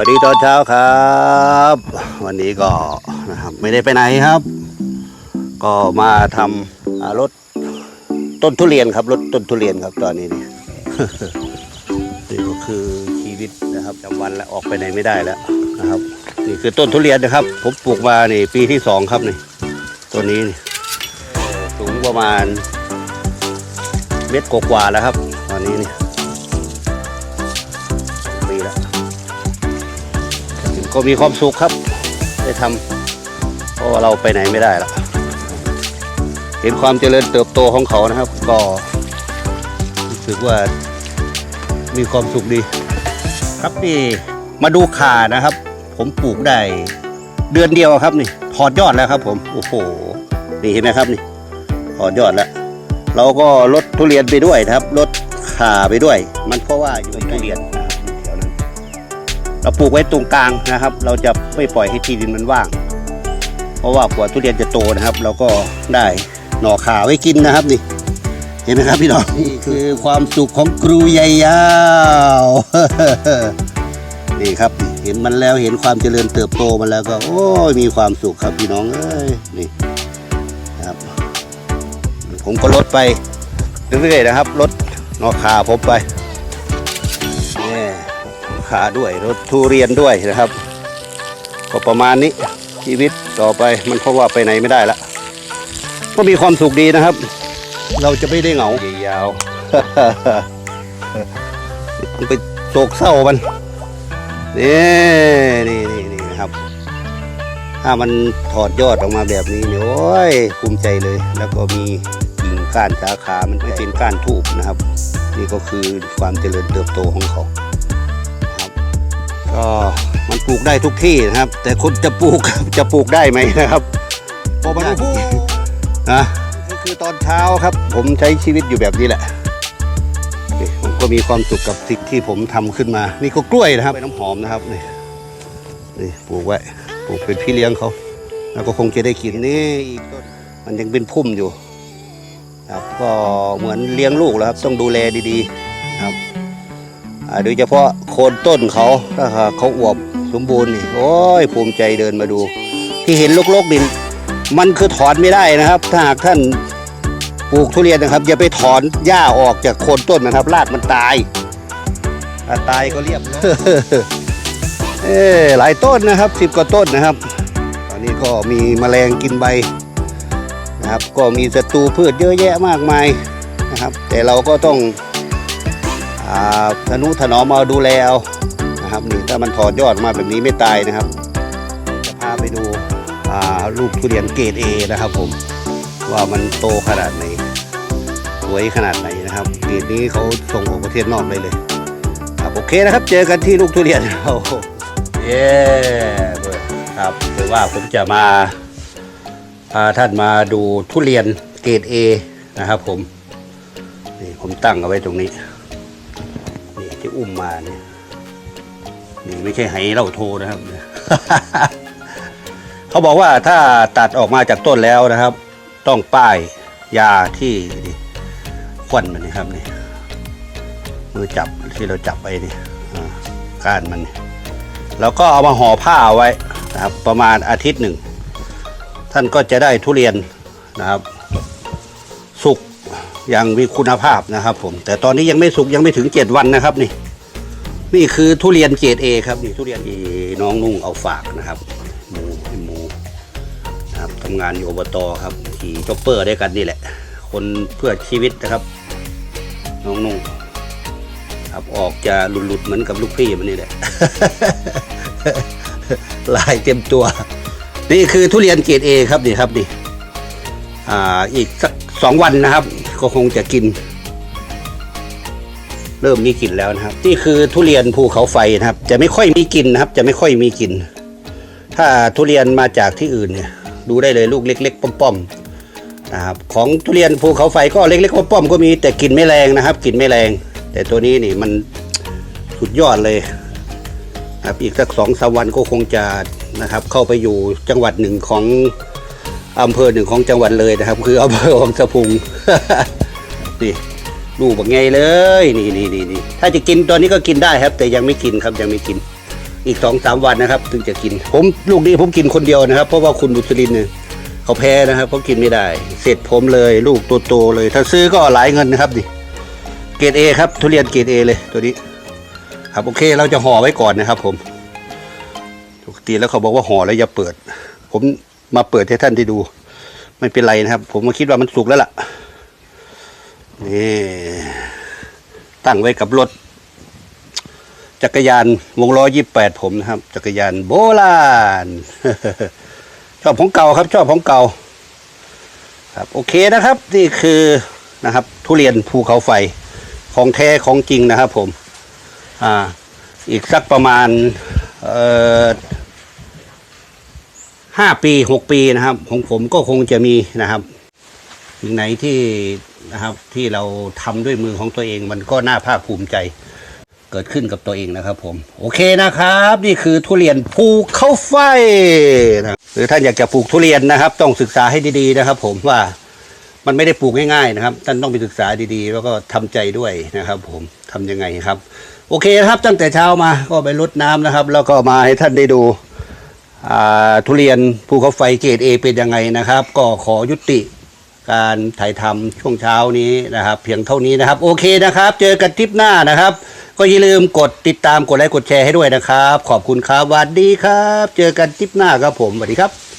วัสดีตอนเช้าครับ วันนี้ก็นะครับไม่ได้ไปไหนครับ ก็มาทำรถต้นทุเรียนครับรถต้นทุเรียนครับตอนนี้นี่นี่ก็คือชีวิตนะครับจำวันแล้วออกไปไหนไม่ได้แล้วนะครับนี่คือต้นทุเรียนนะครับ ผมปลูกมานี่ปีที่สองครับนี่ตัวนี้นี่สูงประมาณเมตรกว่าแล้วครับ ตอนนี้นี่ ก็มีความสุขครับ ได้ทำเพราะว่าเราไปไหนไม่ได้ละเห็นความเจริญเติบโตของเขานะครับ ก็รู้สึกว่ามีความสุขดี ครับนี่มาดูข่านะครับ ผมปลูกได้เดือนเดียวครับนี่ถอดยอดแล้วครับ ผมโอ้โหนี่เห็นไหมครับนี่ถอดยอดแล้วเราก็ลดทุเรียนไปด้วยครับลดข่าไปด้วย มันเพราะว่าอยู่ในทุเรียน เราปลูกไว้ตรงกลางนะครับ เราจะไม่ปล่อยให้ที่ดินมันว่าง เพราะว่ากว่าทุเรียนจะโตนะครับ เราก็ได้หน่อขาไว้กินนะครับนี่ เห็นไหมครับพี่น้องนี่คือความสุขของครูใหญ่ยาวนี่ครับเห็นมันแล้วเห็นความเจริญเติบโตมันแล้วก็ โอ้ยมีความสุขครับพี่น้องเอ้ยนี่ครับ ผมก็ลดไปเรื่อยๆนะครับลดหน่อขาผมไป ขาด้วยรถทุเรียนด้วยนะครับ ก็ประมาณนี้ชีวิตต่อไปมันเพราะว่าไปไหนไม่ได้ละก็มีความสุขดีนะครับ เราจะไม่ได้เหงายาวมันไปโศกเศร้ามันนี่นี่นี่นี่นะครับ ถ้ามันถอดยอดออกมาแบบนี้เนี่ยโอ้ยภูมิใจเลย แล้วก็มีกิ่งก้านสาขา มันไม่เป็นก้านทูบนะครับ นี่ก็คือความเจริญเติบโตของเขา ก็มันปลูกได้ทุกที่นะครับ แต่คนจะปลูกจะปลูกได้ไหมนะครับพอมาดูนะก็คือตอนเช้าครับ ผมใช้ชีวิตอยู่แบบนี้แหละนี่ผมก็มีความสุขกับสิ่งที่ผมทำขึ้นมา นี่ก็กล้วยนะครับเป็นน้ำหอมนะครับนี่นี่ปลูกไว้ปลูกเป็นพี่เลี้ยงเขาแล้วก็คงจะได้กินนี่อีกต้นมันยังเป็นพุ่มอยู่ครับก็เหมือนเลี้ยงลูกแล้วครับต้องดูแลดีๆนะครับอ่า โดยเฉพาะโคนต้นเขาถ้าหากเขาอวบสมบูรณ์นี่โอ้ยภูมิใจเดินมาดู ที่เห็นลกๆดิน มันคือถอนไม่ได้นะครับ ถ้าหากท่านปลูกทุเรียนนะครับ อย่าไปถอนหญ้าออกจากโคนต้นนะครับรากมันตายาตายก็เรียบเออหลายต้นนะครับสิบกว่าต้นนะครับ ตอนนี้ก็มีแมลงกินใบนะครับ ก็มีศัตรูพืชเยอะแยะมากมายนะครับ แต่เราก็ต้อง ธนุถนอมเอาดูแลเอานะครับนี่ถ้ามันถอดยอดมาแบบนี้ไม่ตายนะครับจะพาไปดูลูกทุเรียนเกรดเอนะครับผมว่ามันโตขนาดไหนสวยขนาดไหนนะครับเกรดนี้เขาส่งออกประเทศนอกได้เลยครับโอเคนะครับ เจอกันที่ลูกทุเรียนโอ้โหเย้ครับคือว่าผมจะมาพาท่านมาดูทุเรียนเกรดเอนะครับผมนี่ผมตั้งเอาไว้ตรงนี้ ที่อุ้มมาเนี่ยนี่ไม่ใช่ไหเล่าโทนะครับ เขาบอกว่าถ้าตัดออกมาจากต้นแล้วนะครับ ต้องป้ายยาที่ควันมันนะครับนี่มือจับที่เราจับไปนี่ก้านมันแล้วก็เอามาห่อผ้าเอาไว้นะครับ ประมาณอาทิตย์หนึ่ง ท่านก็จะได้ทุเรียนนะครับ อย่างมีคุณภาพนะครับ ผม แต่ตอนนี้ยังไม่สุกยังไม่ถึงเจ็ดวันนะครับนี่ นี่คือทุเรียนเกรดเอครับนี่ทุเรียนที่น้องนุ่งเอาฝากนะครับหมูให้หมูนะครับทำงานอยู่อบตครับขี่จ็อปเปอร์ด้วยกันนี่แหละ คนเพื่อชีวิตนะครับ น้องนุ่งครับออกจะหลุดๆเหมือนกับลูกพี่มันนี่แหละลายเต็มตัว นี่คือทุเรียนเกรดเอครับนี่ครับนี่อ่าอีกสักสองวันนะครับ ก็คงจะกิน เริ่มมีกลิ่นแล้วนะครับ นี่คือทุเรียนภูเขาไฟนะครับ จะไม่ค่อยมีกลิ่นนะครับ จะไม่ค่อยมีกลิ่นถ้าทุเรียนมาจากที่อื่นเนี่ย ดูได้เลยลูกเล็ก ๆ ป้อมๆนะครับของทุเรียนภูเขาไฟก็เล็ก ๆ ป้อมๆก็มีแต่กลิ่นไม่แรงนะครับกลิ่นไม่แรง แต่ตัวนี้นี่มันสุดยอดเลยครับอีกสักสองสามวันก็คงจะนะครับ เข้าไปอยู่จังหวัดหนึ่งของ อำเภอหนึ่งของจังหวัดเลยนะครับ คืออำเภอวังสะพุงนี่ดูบักไงเลย นี่นี่นี่นี่ถ้าจะกินตัวนี้ก็กินได้ครับ แต่ยังไม่กินครับยังไม่กิน อีกสองสามวันนะครับ ถึงจะกิน ผมลูกนี้ผมกินคนเดียวนะครับ เพราะว่าคุณบุษรินเนี่ยเขาแพ้นะครับเขากินไม่ได้ เสร็จผมเลย ลูกโตๆเลย ถ้าซื้อก็หลายเงินนะครับดิเกรดเอครับทุเรียนเกรดเอเลยตัวนี้ ครับโอเค เราจะห่อไว้ก่อนนะครับ ผมปกติแล้วเขาบอกว่าห่อแล้วอย่าเปิด ผม มาเปิดให้ท่านได้ดู ไม่เป็นไรนะครับ ผมมาคิดว่ามันสุกแล้วล่ะนี่ตั้งไว้กับรถ จักรยานวงล้อยี่แปดผมนะครับ จักรยานโบราณชอบของเก่าครับ ชอบของเก่า ครับ โอเคนะครับ นี่คือนะครับ ทุเรียนภูเขาไฟของแท้ของจริงนะครับ ผม อ่า อีกสักประมาณ เอ่อ ห้าปีหกปีนะครับ ของผมก็คงจะมีนะครับสิ่งไหนที่นะครับที่เราทำด้วยมือของตัวเองมันก็น่าภาคภูมิใจ เกิดขึ้นกับตัวเองนะครับ ผม โอเคนะครับ นี่คือทุเรียนภูเขาไฟนะหรือท่านอยากจะปลูกทุเรียนนะครับ ต้องศึกษาให้ดีๆนะครับ ผมว่ามันไม่ได้ปลูกง่ายๆนะครับ ท่านต้องไปศึกษาดีๆ แล้วก็ทำใจด้วยนะครับ ผมทำยังไงครับ โอเคนะครับ ตั้งแต่เช้ามาก็ไปรดน้ำนะครับ แล้วก็มาให้ท่านได้ดู ทุเรียนภูเขาไฟเกรดเอเป็นยังไงนะครับ ก็ขอยุติการถ่ายทำช่วงเช้านี้นะครับ เพียงเท่านี้นะครับ โอเคนะครับ เจอกันทริปหน้านะครับ ก็อย่าลืมกดติดตามกดไลค์กดแชร์ให้ด้วยนะครับ ขอบคุณครับสวัสดีครับ เจอกันทริปหน้าครับผมสวัสดีครับ